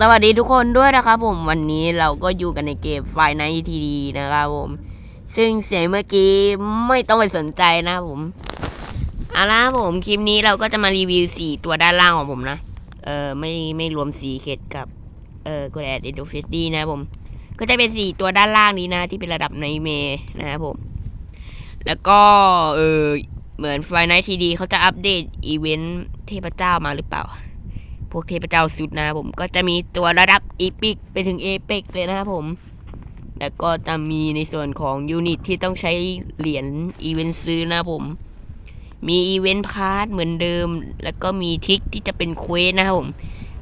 สวัสดีทุกคนด้วยนะครับผมวันนี้เราก็อยู่กันในเกมไฟในทีดีนะครับผม ซึ่งเสียงเมื่อกี้ไม่ต้องไปสนใจนะผมเอาละผมคลิปนี้เราก็จะมารีวิวสีตัวด้านล่างของผมนะ เออไม่ไม่รวมสีเข็ดกับเออกูแอดเอโดเฟสดีนะผม ก็จะเป็นสีตัวด้านล่างนี้นะ ที่เป็นระดับในเมนะครับผม แล้วก็เออเหมือนไฟในทีดีเขาจะอัปเดตอีเวนต์เทพเจ้ามาหรือเปล่า พวกเทพเจ้าสุดนะผมก็จะมีตัวระดับอีพิกไปถึงเอเปกเลยนะครับผม แล้วก็จะมีในส่วนของยูนิตที่ต้องใช้เหรียญอีเวนต์ซื้อนะผม มีอีเวนต์พาร์ทเหมือนเดิม แล้วก็มีทิกที่จะเป็นเควสนะครับผม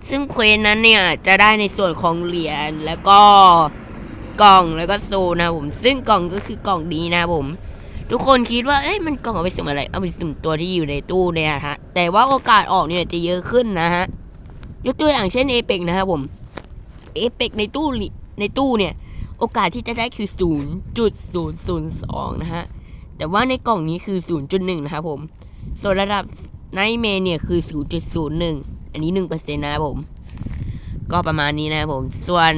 ซึ่งเควสนั้นเนี่ยจะได้ในส่วนของเหรียญแล้วก็กล่องแล้วก็โซนะผม ซึ่งกล่องก็คือกล่องนี้นะผมทุกคนคิดว่า เอ้ย มันกล่องเอาไปสุ่มอะไร เอาไปสุ่มตัวที่อยู่ในตู้เนี่ยฮะ แต่ว่าโอกาสออกเนี่ยจะเยอะขึ้นนะฮะ ยกตัวอย่างเช่นเอเปกนะครับผมเอเปกในตู้ในตู้เนี่ย โอกาสที่จะได้คือ 0.002 นะฮะ แต่ว่าในกล่องนี้คือ 0.1 นะครับผม ส่วนระดับไนเมเนี่ยคือ 0.01 อันนี้ 1%นะครับผม ก็ประมาณนี้นะครับผม ส่วน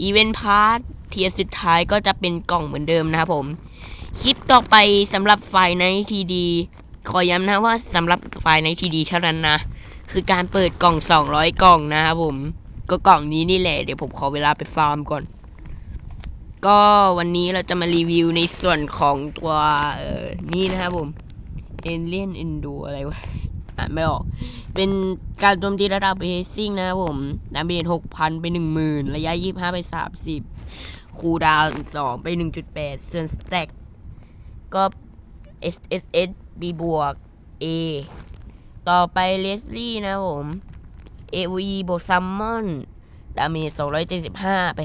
อีเวนต์พาร์ทเทียสุดท้ายก็จะเป็นกล่องเหมือนเดิมนะครับผม คลิปต่อไปสำหรับไฟล์ในทีดีขอย้ำนะว่าสำหรับไฟล์ในทีดีเท่านั้นนะ คือการเปิดกล่อง 200 กล่องนะครับผม ก็กล่องนี้นี่แหละ เดี๋ยวผมขอเวลาไปฟาร์มก่อน ก็วันนี้เราจะมารีวิวในส่วนของตัวเออนี่นะครับผม Alien Endo อะไรวะอ่านไม่ออก เป็นการโจมตีระดับเบซิ่งนะครับผมดาเมจ6,000ไป10,000ระยะ25ไป30คูดาวน์2ไป1.8ส่วนสแต็กก็ S S S B บวก A ต่อไปเลสลี่นะผม AOE บวกซัมมอนดาเมจ275 ไป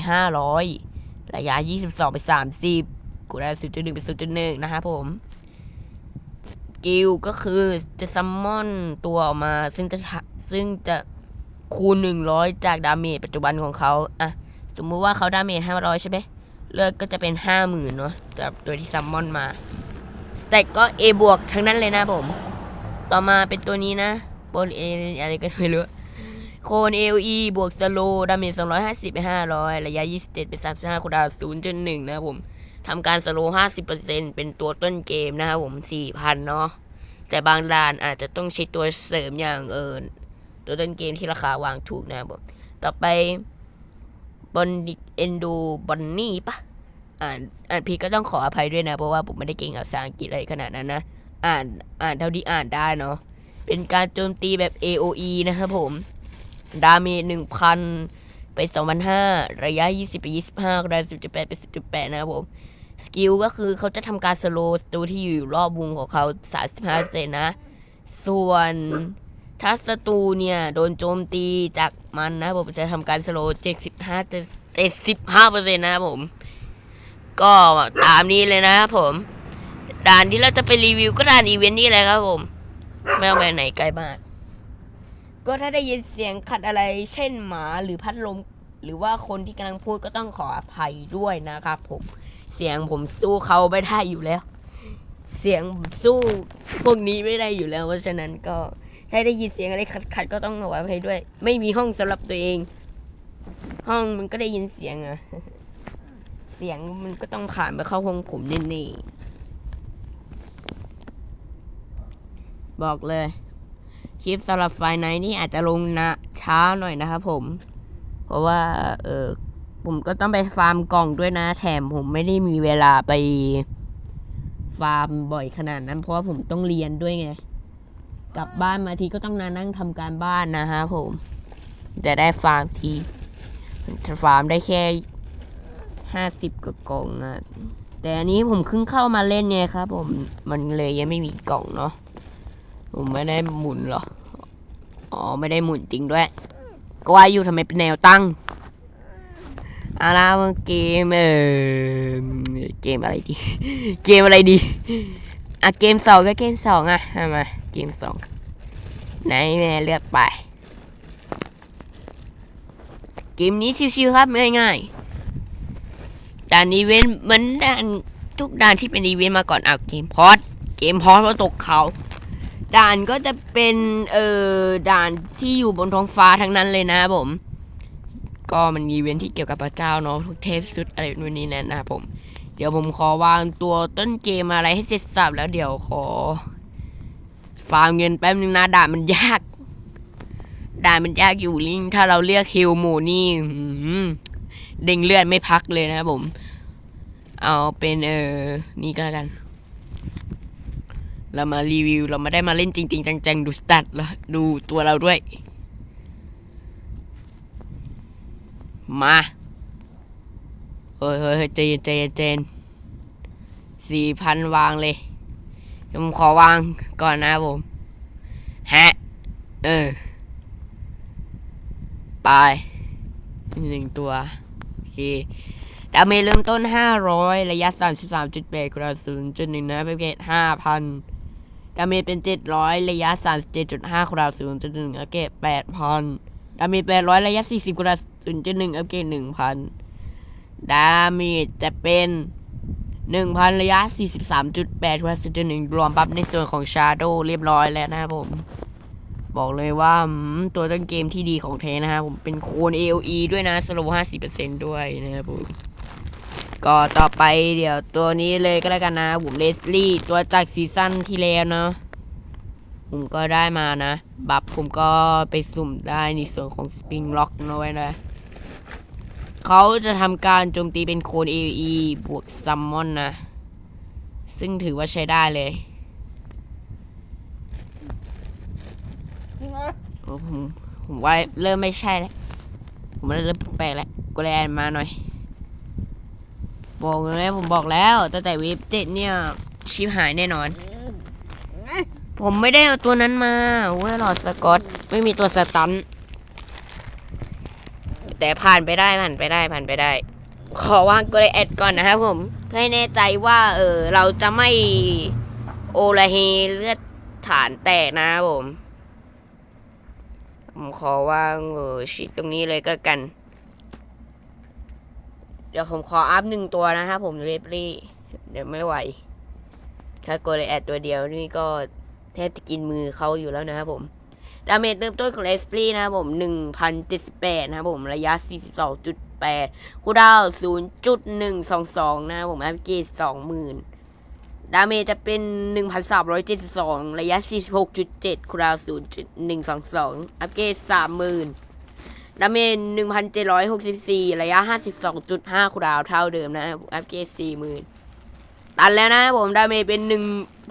500 ระยะ 22 ไป 30 กูได้ 0.1 ไป 0.1 นะครับผม กิลก็คือจะซัมมอนตัวออกมาซึ่งจะซึ่งจะคูณ 100 จากดาเมจปัจจุบันของเขาอะ สมมุติว่าเขาดาเมจ500 ใช่ไหมเลือดก็จะเป็น 50,000 เนาะจากตัวที่ซัมมอนมาสแต็กก็ A บวกทั้งนั้นเลยนะผม ต่อมาเป็นตัวนี้นะบนเออะไรก็ไม่รู้โคนเอลีบวกสโลดาเมจ250ไป500ระยะ27เจ็ดไป็น35คูดาว0.1นะครับผมทำการสโล50%เปอร์เซ็นเป็นตัวต้นเกมนะครับผม4,000เนาะแต่บางด่านอาจจะต้องใช้ตัวเสริมอย่างเอินตัวต้นเกมที่ราคาวางถูกนะครับผมต่อไปบอนดิเอนดูบอนนี่ปะอ่านอ่านพีก็ต้องขออภัยด้วยนะ เพราะว่าผมไม่ได้เก่งภาษาอังกฤษอะไรขนาดนั้นนะ อ่านอ่านเท่าที่อ่านได้เนาะเป็นการโจมตีแบบ AOE นะครับผม ดาเมจหนึ่งพันไปสองพันห้าระยะยี่สิบไปยี่สิบห้าระยะสิบจุดแปดไปสิบจุดแปดนะครับผม สกิลก็คือเขาจะทำการสโลว์ตัวที่อยู่รอบวงของเขาสามสิบห้าเซนนะ ส่วนถ้าศัตรูเนี่ย โดนโจมตีจากมันนะผมจะทำการสโลเจ็ดสิบห้าเจ็ดสิบห้าเปอร์เซ็นต์นะครับผม ก็ตามนี้เลยนะครับผม ด่านที่เราจะไปรีวิวก็ด่านอีเวนต์นี่แหละครับผมไม่ต้องไปไหนไกลมาก ก็ถ้าได้ยินเสียงขัดอะไร เช่นหมาหรือพัดลม หรือว่าคนที่กำลังพูดก็ต้องขออภัยด้วยนะครับผมเสียงผมสู้เขาไม่ได้อยู่แล้ว เสียงสู้พวกนี้ไม่ได้อยู่แล้ว เพราะฉะนั้นก็ถ้าได้ยินเสียงอะไรขัดๆก็ต้องขออภัยด้วย ไม่มีห้องสำหรับตัวเอง ห้องมันก็ได้ยินเสียงอะเสียงมันก็ต้องผ่านไปเข้าห้องผมแน่ บอกเลย คลิปสำหรับไฟไนนี่อาจจะลงนะช้าหน่อยนะครับผม เพราะว่าเออผมก็ต้องไปฟาร์มกล่องด้วยนะ แถมผมไม่ได้มีเวลาไปฟาร์มบ่อยขนาดนั้น เพราะว่าผมต้องเรียนด้วยไง กลับบ้านมาทีก็ต้องนานั่งทำการบ้านนะฮะผมจะได้ฟาร์มทีฟาร์มได้แค่ห้าสิบกว่ากล่องอะแต่อันนี้ผมเพิ่งเข้ามาเล่นเนี่ยครับผมมันเลยยังไม่มีกล่องเนาะ ผมไม่ได้หมุนเหรอ อ๋อ ไม่ได้หมุนจริงด้วย ก็ว่าอยู่ทำไมเป็นแนวตั้งอาละมาเกมเออเกมอะไรดี เกมอะไรดี อะเกมสองก็เกมสองอะมาเกมสองไหนแม่เลือกไป เกมนี้ชิวๆครับง่ายๆด่านอีเวนต์เหมือนด่านทุกด่านที่เป็นอีเวนต์มาก่อนอะเกมพอดเกมพอดก็ตกเขา ด่านก็จะเป็นเอ่อด่านที่อยู่บนท้องฟ้าทั้งนั้นเลยนะผม ก็มันมีเว้นที่เกี่ยวกับพระเจ้าเนาะทุกเทพสุดอะไรนู่นนี่นั่นนะครับผม เดี๋ยวผมขอวางตัวต้นเกมอะไรให้เสร็จสับแล้วเดี๋ยวขอ ฟาร์มเงินแป๊บนึงนะด่านมันยาก ด่านมันยากอยู่ลิงถ้าเราเรียกฮิลโมนี่เด้งเลือดไม่พักเลยนะผม เอาเป็นเออนี่ก็แล้วกัน เรามารีวิวเรามาได้มาเล่นจริง ๆ จังๆ ดูสตัตแล้วดูตัวเราด้วย มาเฮ้ยเฮ้ยเจนใจเย็นใจนสี่พันวางเลยผมขอวางก่อนนะผมฮะเออไปหนึ่งตัว โอเคดาเมจเริ่มต้น 500 ระยะ 33.8กระสุนจุดหนึ่งนะประเภท5,000 ดาเมจเป็น 700 ระยะ 37.5กระสุนจุดหนึ่งอัปเกรด8,000 ดาเมจ800 ระยะ 40กระสุนจุดหนึ่งอัปเกรด1,000 ดาเมจจะเป็น 1,000 ระยะ 43.8กระสุนจุดหนึ่งรวมปั๊บในส่วนของ Shadow เรียบร้อยแล้วนะครับผม บอกเลยว่าตัวต้นเกมที่ดีของเทนะครับผมเป็นโคน AOE ด้วยนะสโลว์50%ด้วยนะครับผม ก็ต่อไปเดี๋ยวตัวนี้เลยก็แล้วกันนะผมเลสลี่ตัวจากซีซั่นที่แล้วเนาะผมก็ได้มานะ บัฟผมก็ไปสุ่มได้ในส่วนของสปริงล็อกน้อยนะเขาจะทำการโจมตีเป็นโคน AOE บวกซัมมอนนะ ซึ่งถือว่าใช้ได้เลยโอ้ผมผมว่าเริ่มไม่ใช่แล้ว ผมเริ่มแปลกแล้วกูเลยแอนมาหน่อย บอกเลยผมบอกแล้วตั้งแต่เวฟเจ็ดเนี่ยชิปหายแน่นอน ผมไม่ได้เอาตัวนั้นมาเว้ยหลอดสกอตไม่มีตัวสตันแต่ผ่านไปได้ผ่านไปได้ผ่านไปได้ ขอวางกดแอดก่อนนะครับผมเพื่อให้แน่ใจว่าเออเราจะไม่โอลาเฮเลือดฐานแตกนะครับผม ผมขอวางเออชิดตรงนี้เลยก็กัน เดี๋ยวผมขออัพหนึ่งตัวนะครับผมเลฟลี่เดี๋ยวไม่ไหว ถ้ากดเลยแอดตัวเดียวนี่ก็แทบจะกินมือเขาอยู่แล้วนะครับผมดาเมจเริ่มต้นของเลสปลี่นะครับผม 1,078 นะครับผม ระยะ 42.8 คูดาวน์0.122 นะครับผมอัพเกรด20,000 ดาเมจจะเป็น 1,372 ระยะ 46.7 คูดาวน์0.122 อัพเกรด30,000 ดาเมจ1,764ระยะ52.5คูดาวเท่าเดิมนะครับอัพเกรด40,000ตันแล้วนะผมดาเมจเป็น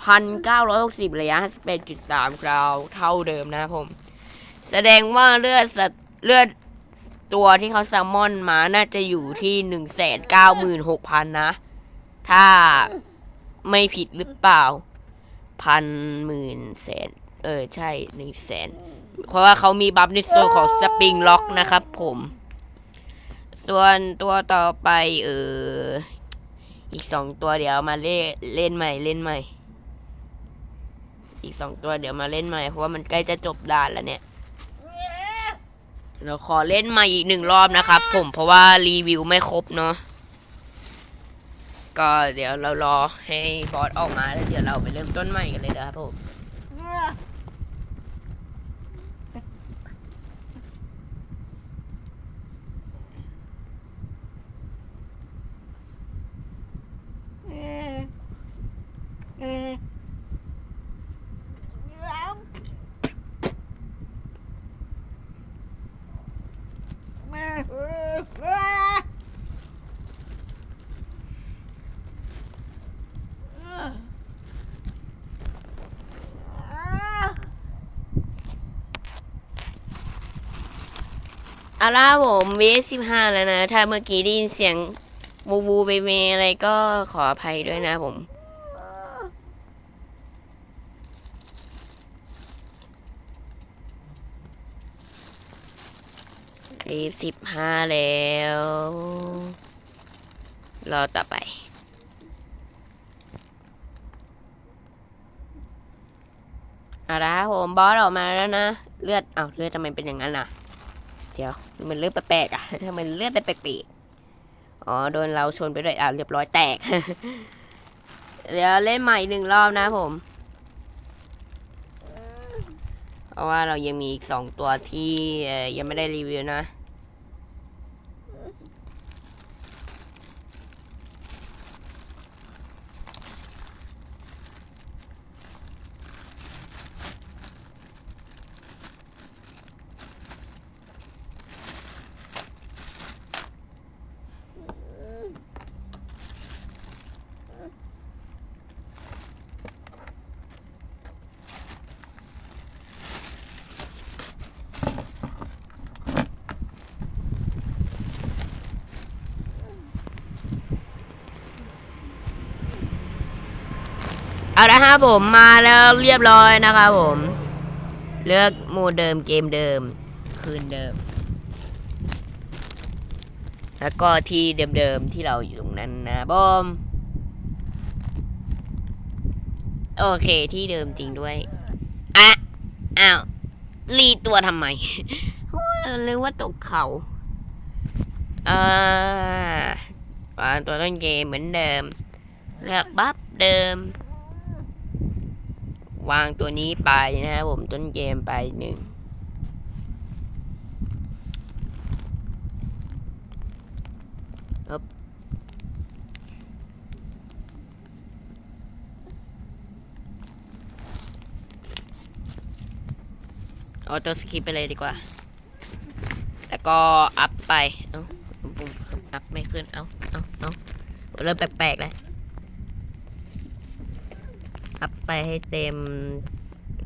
1,960ระยะ58.3คราวเท่าเดิมนะผม แสดงว่าเลือดสัตเลือดตัวที่เขาแซลมอนมาน่าจะอยู่ที่196,000นะ ถ้าไม่ผิดหรือเปล่าพันหมื่นแสน เออ ใช่หนึ่งแสน เพราะว่าเขามีบัฟในส่วนของสปริงล็อกนะครับผม ส่วนตัวต่อไปเอออีกสองตัวเดี๋ยวมาเล่นเล่นใหม่เล่นใหม่ อีกสองตัวเดี๋ยวมาเล่นใหม่ เพราะว่ามันใกล้จะจบด่านแล้วเนี่ยเราขอเล่นใหม่อีกหนึ่งรอบนะครับ ผมเพราะว่ารีวิวไม่ครบเนาะก็เดี๋ยวเรารอให้บอสออกมาแล้วเดี๋ยวเราไปเริ่มต้นใหม่กันเลยนะครับผม เอาล่ะผมเวสิบห้าแล้วนะ ถ้าเมื่อกี้ได้ยินเสียง วูวูเบเมอะไรก็ขออภัยด้วยนะผม รีบสิบห้าแล้ว รอต่อไป เอาละครับผมบอสออกมาแล้วนะ เลือดเอ้าเลือดทำไมเป็นอย่างนั้นอะ เดี๋ยว มันเลือดแปลกๆอะทำไมเลือดเป็นแปลกๆอ๋อ โดนเราชนไปด้วยอะเรียบร้อยแตก เดี๋ยวเล่นใหม่หนึ่งรอบนะผมเพราะว่าเรายังมีอีกสองตัวที่ยังไม่ได้รีวิวนะ เอาละครับผมมาแล้วเรียบร้อยนะครับผม เลือกโหมดเดิมเกมเดิม คืนเดิม แล้วก็ที่เดิมๆที่เราอยู่ตรงนั้นนะบอมโอเคที่เดิมจริงด้วยอะอ้าวรีตัวทำไมเรียกว่าตกเขาอ่าวางตัวต้นเกมเหมือนเดิมเลือกบัฟเดิม วางตัวนี้ไปนะครับผมต้นเกมไปหนึ่งออโต้สคิปไปเลยดีกว่า แล้วก็อัพไป เอ้าปุ่มอัพไม่ขึ้น เอ้า เอ้า เอ้าเริ่มแปลกๆแล้ว อัพ ไปให้เต็ม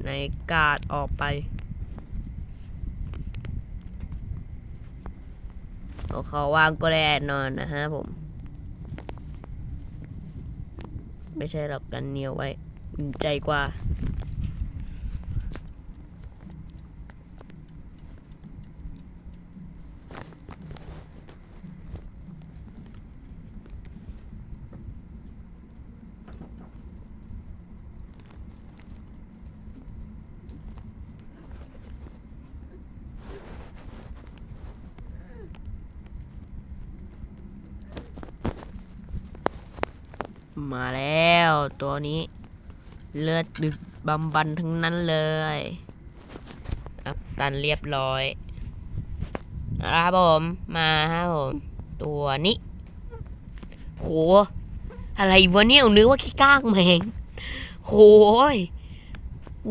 ในกาดออกไปเขาวางก็แน่นอนนะฮะผม ไม่ใช่หรอกกันเหนียวไว้ ใจกว่า มาแล้วตัวนี้ เลือดดึกบำบันทั้งนั้นเลยอัพตันเรียบร้อยเอาละครับผมมาครับผมตัวนี้โหอะไรวะเนี่ยนึกว่าขี้ก้างแมงโหย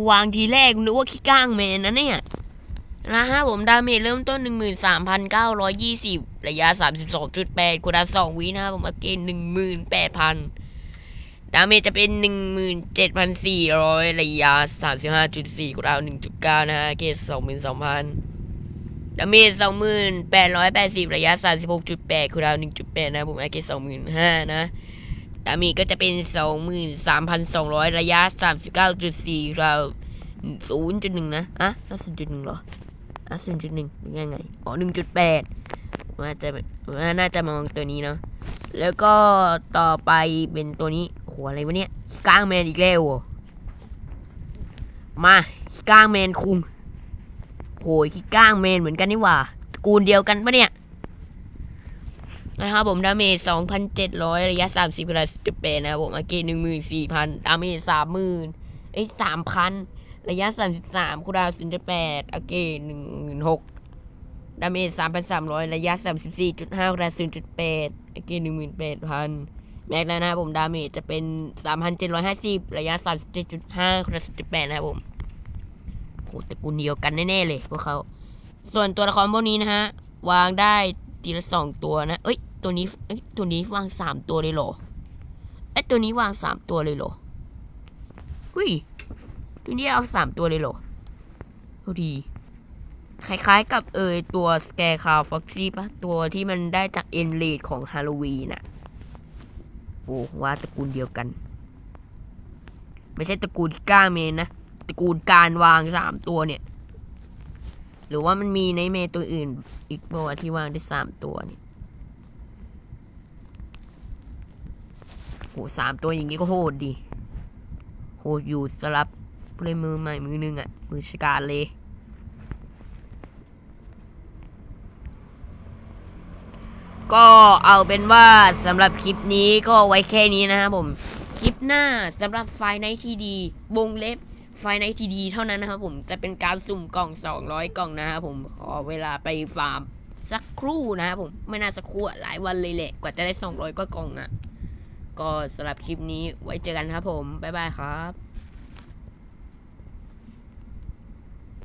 วางทีแรกนึกว่าขี้ก้างแมงนะเนี่ยนะฮะผมดาเมจเริ่มต้น 13,920 ระยะ 32.8คูณา2วินะครับผมอาเกน18,000 ดาเมจจะเป็น 17,400 ระยะ 35.4คูณา1.9 นะฮะ เกต22,000 ดาเมจ2,880 ระยะ 36.8คูณา1.8 นะผมไอเกต25,000 นะ ดาเมจก็จะเป็น 23,200 ระยะ 39.4คูณา0.1 นะอะ0.1 เหรออะ0.1ยังไง อ๋อ 1.8 ว่าจะว่าน่าจะมองตัวนี้เนาะแล้วก็ต่อไปเป็นตัวนี้ อะไรวะเนี่ยกลางแมนอีกแล้วมากลางแมนคุงโหยขี้ก้างแมนเหมือนกันนี่ว่ากูลเดียวกันปะเนี่ยนะครับผมดาเมจสองพันเจ็ดร้อยระยะสามสิบเวลาสิบเปนะครับผมอาเกตหนึ่งหมื่นสี่พันดาเมจสามหมื่นไอ้สามพันระยะสามสิบสามคูดาวสิบแปดอาเกตหนึ่งหมื่นหกดาเมจสามพันสามร้อยระยะสามสิบสี่จุดห้าคูดาวสิบจุดแปดอาเกตหนึ่งหมื่นแปดพันะครับผม ดาเมจจะเป็น 3,750 ระยะ 37.5คูณ10.8นะครับผมโหตระกูลเดียวกันแน่ ๆ เลยพวกเขา ส่วนตัวละครพวกนี้นะฮะ วางได้ทีละสองตัวนะ เอ้ย ตัวนี้ เอ้ย ตัวนี้วางสามตัวเลยเหรอ เอ้ย ตัวนี้วางสามตัวเลยเหรอหุ้ย ตัวนี้เอาสามตัวเลยเหรอโอดีคล้ายๆกับเอยตัวสแกร์คาวฟ็อกซี่ปะตัวที่มันได้จากเอ็นเลดของฮาโลวีนอะ โอ้ว่าตระกูลเดียวกัน ไม่ใช่ตระกูลก้าเมนนะตระกูลการวางสามตัวเนี่ย หรือว่ามันมีในเมตัวอื่น อีกตัวที่วางได้สามตัวเนี่ยโหสามตัวอย่างนี้ก็โหดดีโหดอยู่สลับผู้เล่นมือใหม่มือหนึงอะ่ะมือชกาเลย ก็เอาเป็นว่าสำหรับคลิปนี้ก็ไว้แค่นี้นะครับผม คลิปหน้าสำหรับไฟในทีดีวงเล็บไฟในทีดีเท่านั้นนะครับผมจะเป็นการสุ่มกล่อง 200 กล่องนะครับผมขอเวลาไปฟาร์มสักครู่นะครับผมไม่น่าสักครู่หลายวันเลยแหละกว่าจะได้ 200ก็กล่องอะ่ะ ก็สำหรับคลิปนี้ไว้เจอกันครับผม บ๊ายบายครับ